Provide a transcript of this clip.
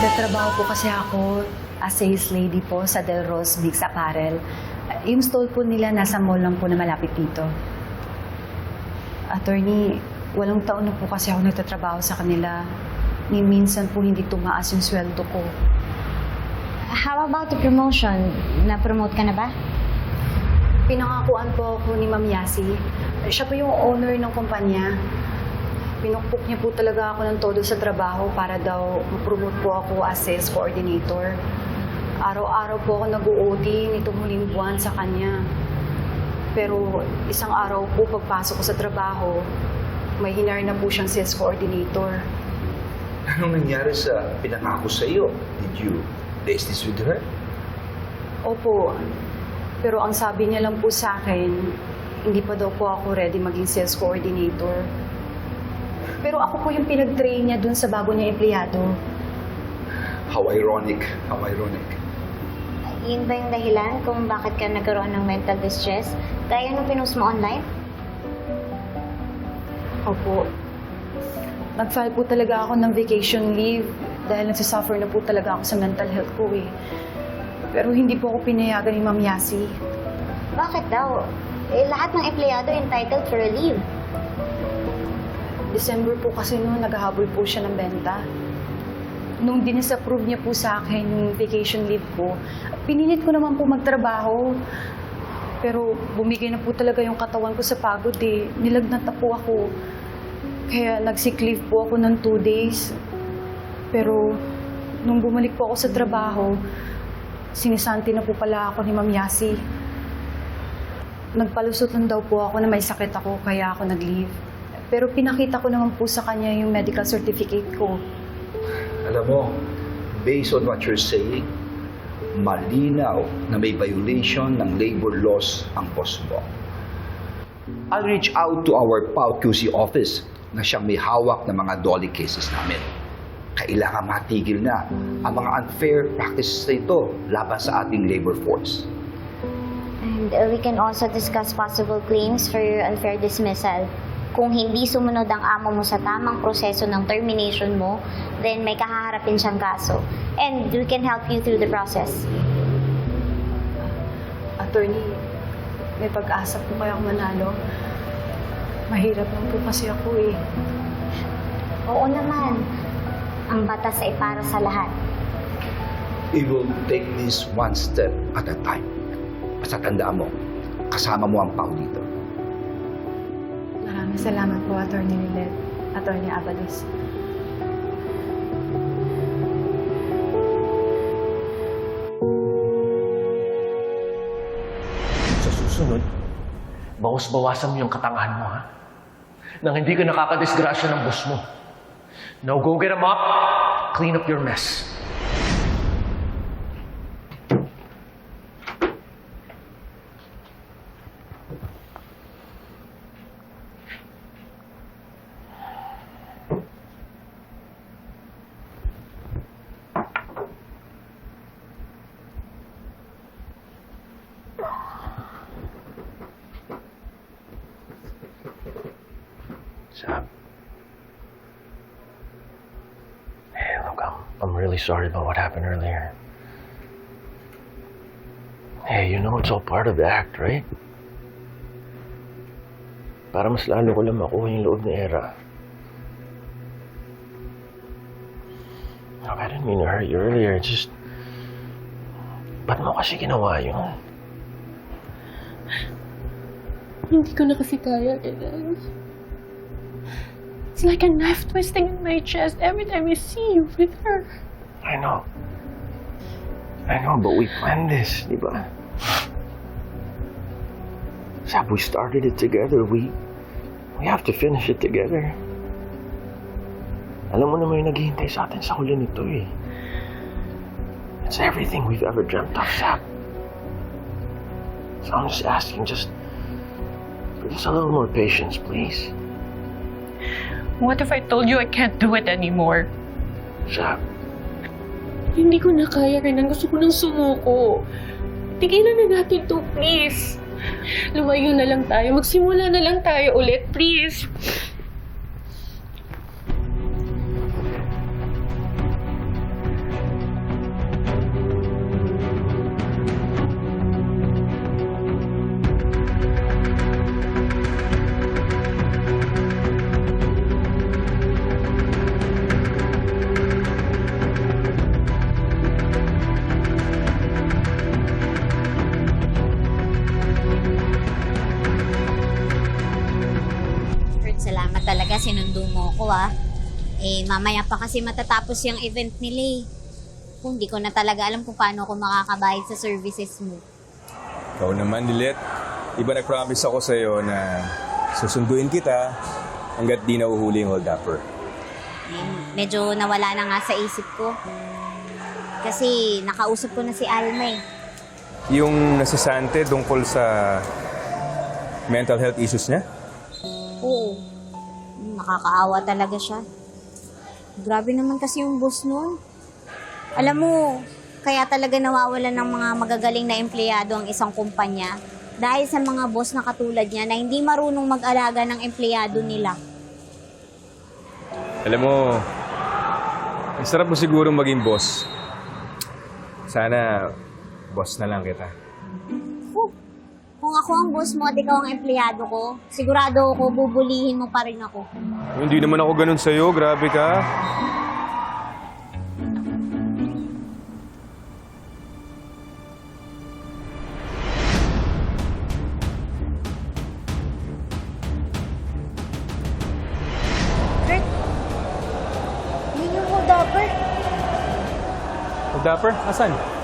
Nagtatrabaho po kasi ako as sales lady po sa Del Rose Bigs Apparel. Yung stall po nila nasa mall lang po na malapit dito. Attorney, walong taon na po kasi ako nagtatrabaho sa kanila. Ni minsan po hindi tumaas yung sweldo ko. How about the promotion? Na-promote ka na ba? Pinangakuan po ako ni Ma'am Yasi. Siya po yung owner ng kumpanya. Pinukpok niya po talaga ako ng todo sa trabaho para daw ma-promote po ako as sales coordinator. Araw-araw po ako nag-OT nitong huling buwan sa kanya. Pero isang araw po pagpasok ko sa trabaho, may hinar na po siyang sales coordinator. Anong nangyari sa pinangako sa iyo? Did you place this with her? Opo. Pero ang sabi niya lang po sa akin, hindi pa daw po ako ready maging sales coordinator. Pero ako po yung pinag-train niya dun sa bago niya empleyado. How ironic. How ironic. Yun ba yung dahilan kung bakit ka nagkaroon ng mental distress? Gaya nung pinost mo online? Opo. Nag-file po talaga ako ng vacation leave dahil nagsasuffer na po talaga ako sa mental health ko eh. Pero hindi po ako pinayagan ni Ma'am Yasi. Bakit daw? Eh, lahat ng empleyado entitled for a leave. December po kasi noon, naghahabol po siya ng benta. Nung dinisapprove niya po sa akin yung vacation leave ko, pinilit ko naman po magtrabaho. Pero bumigay na po talaga yung katawan ko sa pagod eh. Nilagnat na po ako. Kaya nag-sick leave po ako ng two days. Pero nung bumalik po ako sa trabaho, sinisanti na po pala ako ni Ma'am Yasi. Nagpalusot lang daw po ako na may sakit ako kaya ako nag-leave. Pero pinakita ko naman po sa kanya yung medical certificate ko. Alam mo, based on what you're saying, malinaw na may violation ng labor laws ang boss mo. I'll reach out to our PAO QC office na siyang may hawak ng mga dolly cases namin. Kailangan matigil na ang mga unfair practices na ito laban sa ating labor force. And uh, we can also discuss possible claims for your unfair dismissal. Kung hindi sumunod ang amo mo sa tamang proseso ng termination mo, then may kahaharapin siyang kaso. And we can help you through the process. Attorney, may pag-asa po kaya akong manalo. Mahirap lang po kasi ako eh. Oo naman. Ang batas ay para sa lahat. We will take this one step at a time. Basta tandaan mo, kasama mo ang PAO dito. Maraming salamat po, Attorney Lilet. Attorney Abalos. Sa susunod, bawas-bawasan mo yung katangahan mo, ha? Nang hindi ka nakakadisgrasya ng boss mo. Now go get him up, clean up your mess. Sab. Hey, look, I'm, really sorry about what happened earlier. Hey, you know it's all part of the act, right? Para mas lalo ko lang makuha yung loob ni Era. Look, I didn't mean to hurt you earlier. It's just... Ba't mo kasi ginawa yun? Hindi ko na kasi kaya, Eden. It's like a knife twisting in my chest every time I see you with her. I know. I know, but we planned this, di ba? Sab, we started it together. We we have to finish it together. Alam mo na may naghihintay sa atin sa huli nito eh. It's everything we've ever dreamt of, Sab. So I'm just asking, just, just a little more patience, please. What if I told you I can't do it anymore? Sab, Hindi ko na kaya, Renan. Gusto ko nang sumuko. Tigilan na natin to, please. Lumayo na lang tayo. Magsimula na lang tayo ulit, please. Ah. Eh, mamaya pa kasi matatapos yung event nila eh. Kung di ko na talaga alam kung paano ako makakabayad sa services mo. Ikaw naman, Lilet. Iba nag-promise ako sa'yo na susunduin kita hanggat di nauhuli yung hold-upper. Eh, medyo nawala na nga sa isip ko. Kasi nakausap ko na si Alma eh. Yung nasasante tungkol sa mental health issues niya? Nakakaawa talaga siya. Grabe naman kasi yung boss nun. Alam mo, kaya talaga nawawalan ng mga magagaling na empleyado ang isang kumpanya dahil sa mga boss na katulad niya na hindi marunong mag-alaga ng empleyado nila. Alam mo, ang sarap mo siguro maging boss. Sana, boss na lang kita. Kung ako ang boss mo at ikaw ang empleyado ko, sigurado ako bubulihin mo pa rin ako. Hindi naman ako ganun sa'yo, grabe ka. Kurt, yun yung hold-upper. Hold-upper, asan? Ayun o!